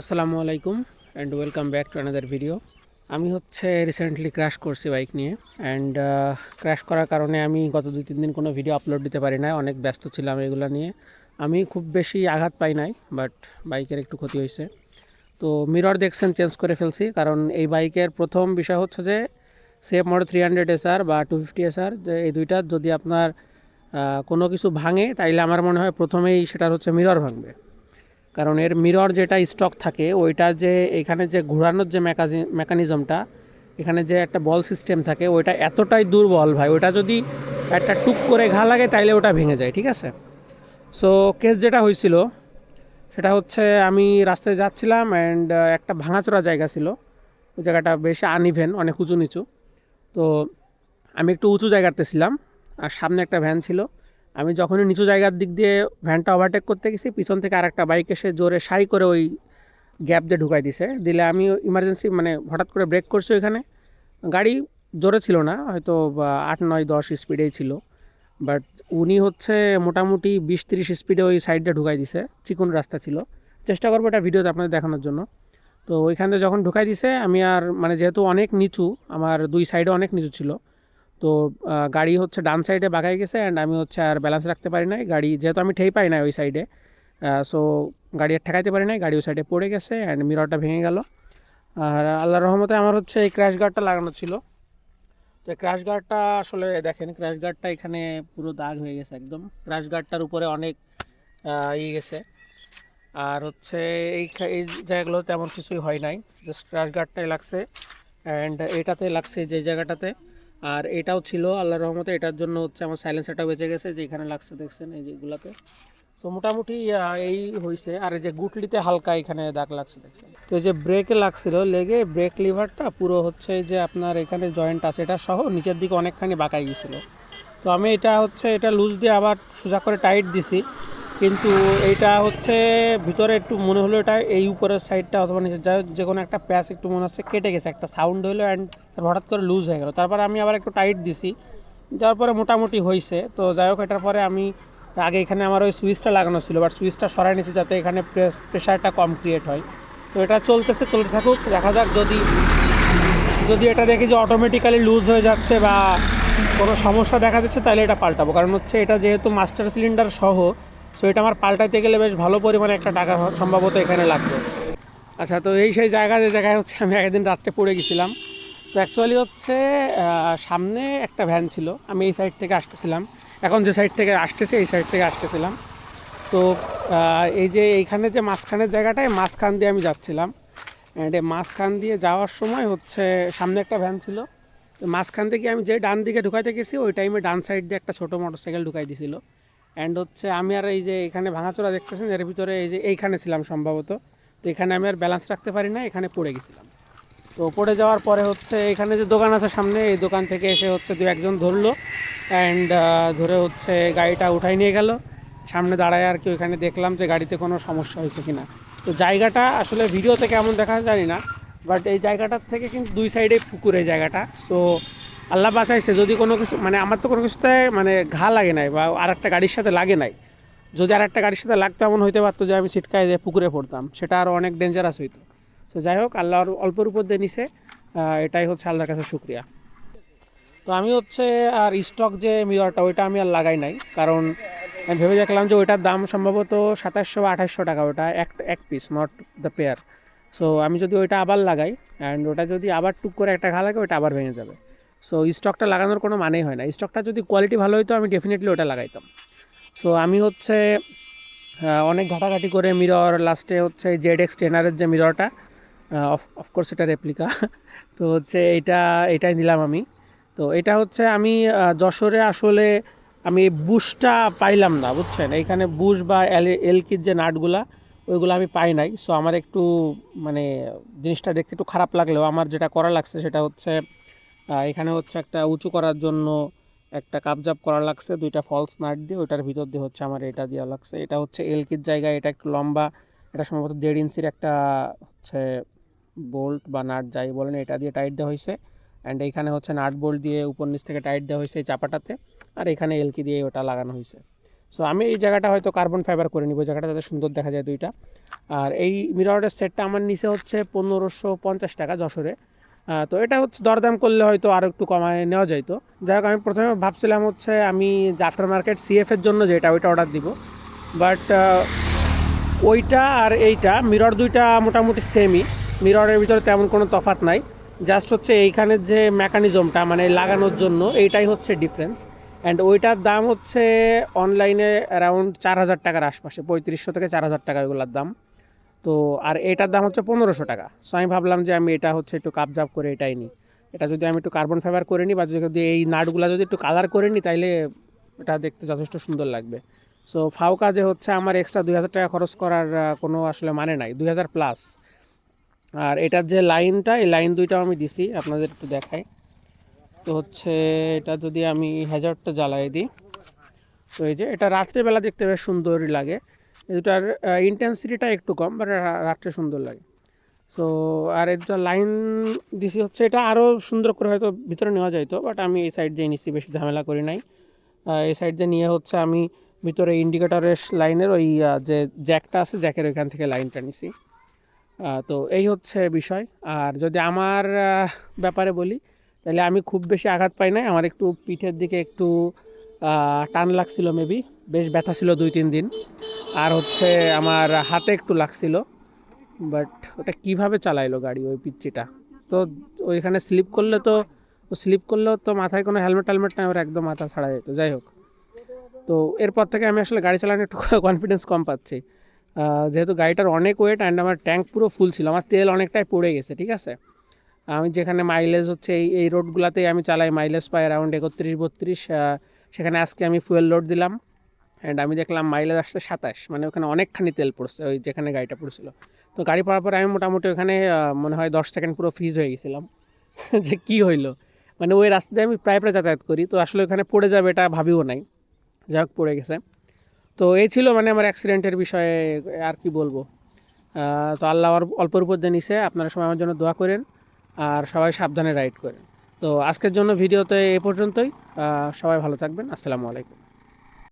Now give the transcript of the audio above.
আসসালামু আলাইকুম and welcome back to another video আমি হচ্ছে রিসেন্টলি ক্র্যাশ করছি বাইক নিয়ে অ্যান্ড ক্র্যাশ করার কারণে আমি গত দুই, তিন দিন কোনো ভিডিও আপলোড দিতে পারি না অনেক ব্যস্ত ছিলাম এগুলো নিয়ে। আমি খুব বেশি আঘাত পাই নাই বাট বাইকের একটু ক্ষতি হয়েছে। তো মিরর দেখছেন চেঞ্জ করে ফেলছি, কারণ এই বাইকের প্রথম বিষয় হচ্ছে যে safe mode three hundred SR বা টু ফিফটি এসআর এই দুইটার যদি আপনার কোনো কিছু ভাঙে, তাইলে আমার মনে হয় প্রথমেই সেটার হচ্ছে মিরর ভাঙবে। কারণ এর মিরর যেটা স্টক থাকে ওইটা যে এখানে যে ঘোরানোর যে মেকানিজমটা এখানে যে একটা বল সিস্টেম থাকে, ওইটা এতটাই দুর্বল ভাই। ওইটা যদি একটা টুক করে ঘা লাগে, তাইলে ওটা ভেঙে যায়, ঠিক আছে? সো কেস যেটা হয়েছিল সেটা হচ্ছে আমি রাস্তায় যাচ্ছিলাম অ্যান্ড একটা ভাঙাচোরা জায়গা ছিল। ওই জায়গাটা বেশ আনইভেন অনেক উঁচু নিচু। তো আমি একটু উঁচু জায়গাতে ছিলাম, আর সামনে একটা ভ্যান ছিল। আমি যখনই নিচু জায়গার দিক দিয়ে ভ্যানটা ওভারটেক করতে গেছি, পিছন থেকে আরেকটা বাইক এসে জোরে সাই করে ওই গ্যাপ দিয়ে ঢুকাই দিছে। দিলে আমি ইমার্জেন্সি মানে হঠাৎ করে ব্রেক করছি ওইখানে। গাড়ি জোরে ছিল না, হয়তো আট, নয়, দশ স্পিডেই ছিল। বাট উনি হচ্ছে মোটামুটি বিশ, তিরিশ স্পিডে ওই সাইডটা ঢুকাই দিছে, চিকন রাস্তা ছিল। চেষ্টা করব এটা ভিডিওতে আপনাদের দেখানোর জন্য। তো ওইখানে যখন ঢুকাই দিছে, আমি আর মানে যেহেতু অনেক নিচু, আমার দুই সাইডে অনেক নিচু ছিল। তো গাড়ি হচ্ছে ডান সাইডে বাগাই গেছে অ্যান্ড আমি হচ্ছে আর ব্যালেন্স রাখতে পারি নাই। গাড়ি যেহেতু আমি ঠেই পাই না ওই সাইডে সো গাড়ি আর ঠেকাইতে পারি নাই, গাড়ি ওই সাইডে পড়ে গেছে অ্যান্ড মিররটা ভেঙে গেল। আর আল্লাহ রহমতে আমার হচ্ছে এই ক্র্যাশ গার্ডটা লাগানো ছিল। তো ক্র্যাশ গার্ডটা আসলে দেখেন ক্র্যাশ গার্ডটা এখানে পুরো দাগ হয়ে গেছে একদম। ক্র্যাশ গার্ডটার উপরে অনেক ইয়ে গেছে। আর হচ্ছে এই এই জায়গাগুলো তেমন কিছুই হয় নাই। জাস্ট ক্র্যাশ গার্ডটাই লাগছে অ্যান্ড এটাতে লাগছে যে জায়গাটাতে। আর এটাও ছিল আল্লাহ রহমতে, এটার জন্য হচ্ছে আমার সাইলেন্সারটা বেঁচে গেছে যে এখানে লাগছে দেখছেন এই যেগুলাতে তো মোটামুটি এই হয়েছে আর এই যে গুটলিতে হালকা এখানে দাগ লাগছে, দেখছেন? তো এই যে ব্রেকে লাগছিল, লেগে ব্রেক লিভারটা পুরো হচ্ছে যে আপনার এখানে জয়েন্ট আছে, এটা সহ নিচের দিকে অনেকখানি বাঁকাই গেছিল। তো আমি এটা হচ্ছে, এটা লুজ দিয়ে আবার সোজা করে টাইট দিছি। কিন্তু এইটা হচ্ছে ভিতরে একটু মনে হলো এটা এই উপরের সাইডটা অথবা যা যে কোনো একটা প্যাচ একটু মনে হচ্ছে কেটে গেছে, একটা সাউন্ড হলো অ্যান্ড হঠাৎ করে লুজ হয়ে গেল। তারপরে আমি আবার একটু টাইট দিছি। যাওয়ার পরে মোটামুটি হয়েছে তো যাই হোক এটার পরে আমি আগে এখানে আমার ওই সুইচটা লাগানো ছিল বাট সুইচটা সরাই নিয়েছি যাতে এখানে প্রেস প্রেশারটা কম ক্রিয়েট হয়। তো এটা চলতেছে, চলতে থাকুক। দেখা যাক যদি যদি এটা দেখি যে অটোমেটিক্যালি লুজ হয়ে যাচ্ছে বা কোনো সমস্যা দেখা দিচ্ছে, তাহলে এটা পাল্টাবো। কারণ হচ্ছে এটা যেহেতু মাস্টার সিলিন্ডার সহ সো এটা আমার পাল্টাইতে গেলে বেশ ভালো পরিমাণে একটা টাকা সম্ভবত এখানে লাগবে। আচ্ছা তো এই সেই জায়গা, যে জায়গায় হচ্ছে আমি একদিন রাত্রে পড়ে গেছিলাম। তো অ্যাকচুয়ালি হচ্ছে সামনে একটা ভ্যান ছিল। আমি এই সাইড থেকে আসতেছিলাম। এখন যে সাইড থেকে আসতেছি, এই সাইড থেকে আসতেছিলাম। তো এই যে এইখানে যে মাঝখানের জায়গাটায়, মাঝখান দিয়ে আমি যাচ্ছিলাম। অ্যান্ড মাঝখান দিয়ে যাওয়ার সময় হচ্ছে সামনে একটা ভ্যান ছিল। তো মাঝখান থেকে আমি যে ডান দিকে ঢুকাইতে গেছি, ওই টাইমে ডান সাইড দিয়ে একটা ছোটো মোটরসাইকেল ঢুকাই দিছিল। অ্যান্ড হচ্ছে আমি আর এই যে এখানে ভাঙাচোরা দেখতেছেন, এর ভিতরে এই যে এইখানে ছিলাম সম্ভবত। তো এখানে আমি আর ব্যালেন্স রাখতে পারি না এখানে পড়ে গেছিলাম। তো পড়ে যাওয়ার পরে হচ্ছে এখানে যে দোকান আছে সামনে, এই দোকান থেকে এসে হচ্ছে দু একজন ধরলো অ্যান্ড ধরে হচ্ছে গাড়িটা উঠাই নিয়ে গেল। সামনে দাঁড়ায় আর কি ওইখানে দেখলাম যে গাড়িতে কোনো সমস্যা হয়েছে কি না তো জায়গাটা আসলে ভিডিওতে কেমন দেখা জানি না বাট এই জায়গাটার থেকে কিন্তু দুই সাইডে পুকুর এই জায়গাটা। সো আল্লাহ বাঁচাইছে, যদি কোনো কিছু মানে আমার তো কোনো কিছুতে মানে ঘা লাগে নাই বা আর একটা গাড়ির সাথে লাগে নাই। যদি আর একটা গাড়ির সাথে লাগতো এমন হইতে পারতো যে আমি সিটকায় দিয়ে পুকুরে পড়তাম, সেটা আরও অনেক ডেঞ্জারাস হইতো। তো যাই হোক, আল্লাহর অল্পের উপর দিয়ে নিছে। এটাই হচ্ছে আল্লাহর কাছে শুক্রিয়া। তো আমি হচ্ছে, আর স্টক যে মিররটা ওইটা আমি আর লাগাই নাই। কারণ আমি ভেবে দেখলাম যে ওইটার দাম সম্ভবত সাতাশশো বা আঠাশশো টাকা, ওটা এক এক piece not the pair so আমি যদি ওইটা আবার লাগাই অ্যান্ড ওটা যদি আবার টুক করে একটা ঘা লাগে, ওইটা আবার ভেঙে যাবে। সো স্টকটা লাগানোর কোনো মানেই হয় না। স্টকটা যদি কোয়ালিটি ভালো হতো আমি ডেফিনেটলি ওটা লাগাইতাম। সো আমি হচ্ছে অনেক ঘাটাঘাটি করে মিরর লাস্টে হচ্ছে জেড এক্স টেনারের যে মিররটা অফকোর্স এটা রেপ্লিকা তো হচ্ছে এইটা এটাই নিলাম আমি। তো এটা হচ্ছে আমি যশোরে আসলে আমি বুশটা পাইলাম না, বুঝছেন? এইখানে বুশ বা এল, এলকির যে নাটগুলা, ওইগুলো আমি পাই নাই। সো আমার একটু মানে জিনিসটা দেখতে একটু খারাপ লাগলেও আমার যেটা করা লাগছে সেটা হচ্ছে এখানে হচ্ছে একটা উঁচু করার জন্য একটা কাপজাপ করা লাগছে, দুইটা ফলস নাট দিয়ে, ওইটার ভিতর দিয়ে হচ্ছে আমার এটা দেওয়া লাগছে। এটা হচ্ছে এলকির জায়গায়, এটা একটু লম্বা, এটা সম্ভবত দেড় ইঞ্চির একটা হচ্ছে বোল্ট বা নাট যাই বলেন, এটা দিয়ে টাইট দেওয়া হয়েছে। অ্যান্ড এইখানে হচ্ছে নাট বোল্ট দিয়ে উপর নিচ থেকে টাইট দেওয়া হয়েছে এই চাপাটাতে। আর এখানে এলকি দিয়ে ওটা লাগানো হয়েছে। সো আমি এই জায়গাটা হয়তো কার্বন ফাইবার করে নিব, জায়গাটা যাতে সুন্দর দেখা যায় দুইটা। আর এই মিররের সেটটা আমার নিচে হচ্ছে পনেরোশো পঞ্চাশ টাকা যশোরে। তো এটা হচ্ছে দরদাম করলে হয়তো আরও একটু কমায় নেওয়া যাইতো। যাই হোক, আমি প্রথমে ভাবছিলাম হচ্ছে আমি আফটার মার্কেট সিএফের জন্য যেটা, ওইটা অর্ডার দিব। বাট ওইটা আর এইটা মিরর দুইটা মোটামুটি সেমই মিররের ভিতরে তেমন কোনো তফাৎ নাই। জাস্ট হচ্ছে এইখানের যে মেকানিজমটা মানে লাগানোর জন্য, এইটাই হচ্ছে ডিফারেন্স অ্যান্ড ওইটার দাম হচ্ছে অনলাইনে অ্যারাউন্ড চার হাজার টাকার আশপাশে, পঁয়ত্রিশশো থেকে চার হাজার টাকা ওইগুলোর দাম। তো, আর এটার দাম হচ্ছে পনেরোশো টাকা। সো আমি ভাবলাম যে আমি এটা হচ্ছে একটু কাপজাপ করে এটাই নিই। এটা যদি আমি একটু কার্বন ফাইবার করে নিই বা যদি এই নাটগুলো যদি একটু কালার করে নিই, তাইলে এটা দেখতে যথেষ্ট সুন্দর লাগবে। সো ফাও কাজে হচ্ছে আমার এক্সট্রা দুই হাজার টাকা খরচ করার কোনো আসলে মানে নাই। দুই হাজার প্লাস আর এটার যে লাইনটা, এই লাইন দুইটাও আমি দিছি, আপনাদের একটু দেখাই। তো হচ্ছে, এটা যদি আমি হ্যাজারটা জ্বালাই দিই, তো এই যে, এটা রাত্রেবেলা দেখতে বেশ সুন্দরই লাগে। এটার ইন্টেন্সিটিটা একটু কম বাট রাত্রে সুন্দর লাগে। তো আর এটা লাইন দিছি হচ্ছে, এটা আরও সুন্দর করে হয়তো ভিতরে নেওয়া যাইতো বাট আমি এই সাইড দিয়ে নিছি, বেশি ঝামেলা করি নাই। এই সাইড দিয়ে নিয়ে হচ্ছে, আমি ভিতরে ইন্ডিকেটরের লাইনের ওই যে জ্যাকটা আছে জ্যাকের ওইখান থেকে লাইনটা নিছি। তো এই হচ্ছে বিষয়। আর যদি আমার ব্যাপারে বলি, তাহলে আমি খুব বেশি আঘাত পাই নাই। আমার একটু পিঠের দিকে একটু টান লাগছিল মেবি বেশ ব্যথা ছিল দুই, তিন দিন। আর হচ্ছে আমার হাতে একটু লাগছিল। বাট ওটা কীভাবে চালাইলো গাড়ি ওই পিচ্চিটা? তো ওইখানে স্লিপ করলে তো, স্লিপ করলেও তো মাথায় কোনো হেলমেট টেলমেট নাই, ওর একদম মাথা ছাড়া যেত। যাই হোক। তো এরপর থেকে আমি আসলে গাড়ি চালানো একটু কনফিডেন্স কম পাচ্ছি। যেহেতু গাড়িটার অনেক ওয়েট অ্যান্ড আমার ট্যাঙ্ক পুরো ফুল ছিল, আমার তেল অনেকটাই পড়ে গেছে, ঠিক আছে? আমি যেখানে মাইলেজ হচ্ছে, এই এই রোডগুলোতেই আমি চালাই মাইলেজ পাই অ্যারাউন্ড একত্রিশ, বত্রিশ সেখানে আজকে আমি ফুয়েল লোড দিলাম অ্যান্ড আমি দেখলাম মাইলেজ আসছে সাতাশ মানে ওখানে অনেকখানি তেল পড়ছে, ওই যেখানে গাড়িটা পড়ছিল। তো গাড়ি পড়ার পরে আমি মোটামুটি ওখানে মনে হয় দশ সেকেন্ড পুরো ফ্রিজ হয়ে গেছিলাম। যে কী হইল? মানে ওই রাস্তা আমি প্রায় প্রায় যাতায়াত করি, তো আসলে ওখানে পড়ে যাবে এটা ভাবিও নাই। যাই হোক, পড়ে গেছে। তো এই ছিল মানে আমার অ্যাক্সিডেন্টের বিষয়ে আর কি বলব। তো আল্লাহ আর অল্পর উপর দিয়ে নিছে। আপনারা সবাই আমার জন্য দোয়া করেন আর সবাই সাবধানে রাইড করেন। তো আজকের জন্য ভিডিওতে এ পর্যন্তই। সবাই ভালো থাকবেন। আসসালামু আলাইকুম।